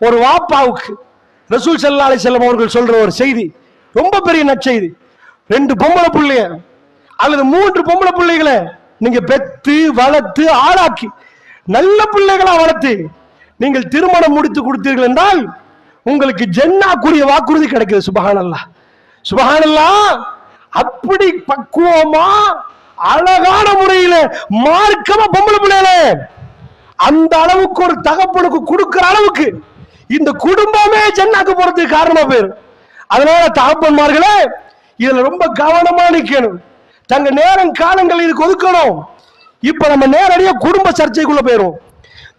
ஒரு வாப்பாவுக்கு ரசூல் ஸல்லல்லாஹு அலி செல்லம் அவர்கள் சொல்ற ஒரு செய்தி ரொம்ப பெரிய நற்செய்தி. ரெண்டு பொம்பளை பிள்ளைய அல்லது மூன்று பொம்பளை பிள்ளைகளை நீங்க பெத்து வளர்த்து ஆளாக்கி நல்ல பிள்ளைகளா வளர்த்து நீங்கள் திருமணம் முடித்து கொடுத்தீர்கள் என்றால் உங்களுக்கு ஜென்னாக்குரிய வாக்குறுதி கிடைக்குது சுபஹானல்லாஹ் சுபஹானல்லா அப்படி பக்குவமா அழகான முறையில மார்க்கமா பொம்பளை பிள்ளைகளே அந்த அளவுக்கு ஒரு தகப்பனுக்கு கொடுக்கிற அளவுக்கு இந்த குடும்பமே ஜன்னாக்கு போறதுக்கு காரணமா போயிரும் அதனால தகப்பன்மார்களே இதுல ரொம்ப கவனமா நிக்கணும். தங்க நேரம் காலங்கள் இதுக்கு ஒதுக்கணும். இப்ப நம்ம நேரடியா குடும்ப சர்ச்சைக்குள்ள போயிரும்.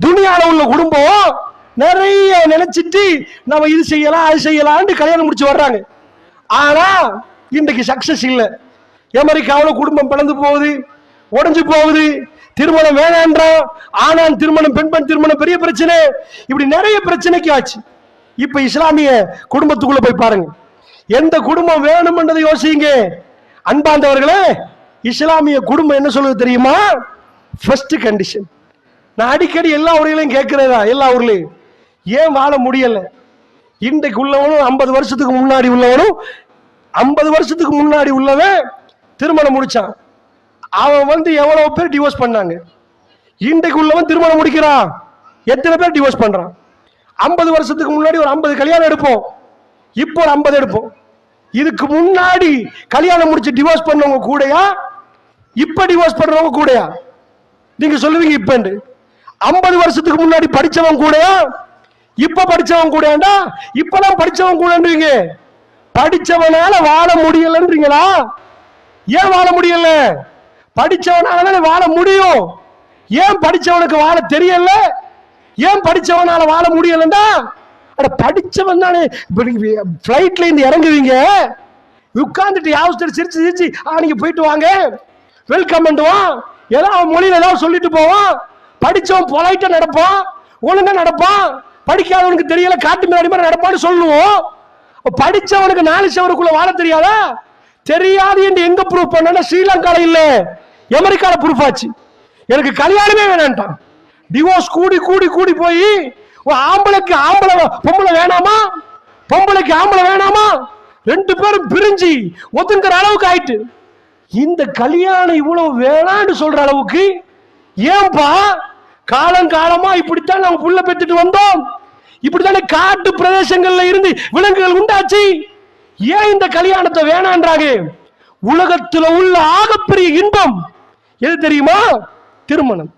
துணியால உள்ள குடும்பம் நிறைய நினைச்சிட்டு நம்ம இது செய்யலாம் அது செய்யலாம்னு கல்யாணம் முடிச்சு வர்றாங்க. ஆனா இன்றைக்கு சக்சஸ் இல்லை. அமெரிக்காவில் குடும்பம் பிளந்து போகுது உடஞ்சு போகுது. திருமணம் வேணான்றோம் ஆனால் திருமணம் பெண் திருமணம் பெரிய பிரச்சனை. இப்படி நிறைய பிரச்சனைக்கு ஆச்சு. இப்ப இஸ்லாமிய குடும்பத்துக்குள்ள போய் பாருங்க. எந்த குடும்பம் வேணும்ன்றதை யோசிங்க. அன்பாந்தவர்களே இஸ்லாமிய குடும்பம் என்ன சொல்லுது தெரியுமா? ஃபர்ஸ்ட் கண்டிஷன் நான் அடிக்கடி எல்லா ஊர்களையும் கேட்கிறதா எல்லா ஊர்லேயும் ஏன் வாழ முடியலை? இன்றைக்கு உள்ளவனும் ஐம்பது வருஷத்துக்கு முன்னாடி உள்ளவனும் ஐம்பது வருஷத்துக்கு முன்னாடி உள்ளவன் திருமணம் முடிச்சான். அவன் வந்து எவ்வளவு பேர் டிவோர்ஸ் பண்ணாங்க? இன்றைக்கு உள்ளவன் திருமணம் முடிக்கிறான். எத்தனை பேர் டிவோர்ஸ் பண்றான்? ஐம்பது வருஷத்துக்கு முன்னாடி ஒரு ஐம்பது கல்யாணம் எடுப்போம். இப்போ ஒரு ஐம்பது எடுப்போம். இதுக்கு முன்னாடி கல்யாணம் முடிச்சு டிவோர்ஸ் பண்ணவங்க கூடயா? இப்ப டிவோர்ஸ் பண்றவங்க கூடயா? நீங்க சொல்லுவீங்க இப்பண்டு ஐம்பது வருஷத்துக்கு முன்னாடி படிச்சவன் கூடயா? இப்ப படிச்சவன் கூடயாண்டா? இப்பதான் படிச்சவன் கூடன்றீங்க. படிச்சவனால வாழ முடியலன்றீங்களா? ஏன் வாழ முடியல? படிச்சவனால தானே வாழ முடியும்? ஏன் படிச்சவனுக்கு வாழ தெரியல? ஏன் படிச்சவனால வாழ முடியலன்னா அட படிச்சவன் தானே. ஃப்ளைட்ல இருந்து இறங்குவீங்க. உட்கார்ந்துட்டு யாவஸ்டர் சிரிச்சு சிரிச்சு ஆ நீங்க போயிட்டு வாங்க. வெல்கம் பண்ணுவான் ஏதாவது அவன் மொழியில ஏதாவது சொல்லிட்டு போவான். படிச்சவன் பொலைட்டா நடப்பான். ஒழுங்கா நடப்பான். படிக்காதவனுக்கு தெரியல காட்டு முன்னாடி மாதிரி நடப்பான்னு சொல்லுவோம். படிச்சவனுக்கு நாலு சவருக்குள்ள வாழ தெரியாதா? தெரியாது என்று எங்க ப்ரூஃப் பண்ணா ஸ்ரீலங்கால இல்லை. அமெரிக்காவில் ப்ரூஃப் ஆச்சு எனக்கு கல்யாணமே வேணான்ட்டான். டிவோர்ஸ் கூடி கூடி கூடி போய் ஆம்பளைக்கு ஆம்பளை பொம்பளை வேணாமா? பொம்பளைக்கு ஆம்பளை வேணாமா? ரெண்டு பேரும் பிரிஞ்சு ஒத்துங்கிற அளவுக்கு ஆயிட்டு. இந்த கல்யாணம் இவ்வளவு வேணான்னு சொல்ற அளவுக்கு ஏன்பா காலம் காலமா இப்படித்தான் நம்ம புள்ள பெற்றுட்டு வந்தோம். இப்படித்தானே காட்டு பிரதேசங்கள்ல இருந்து விலங்குகள் உண்டாச்சு. ஏன் இந்த கல்யாணத்தை வேணான்றாங்க? உலகத்துல உள்ள ஆகப்பெரிய இன்பம் எது தெரியுமா? திருமணம்.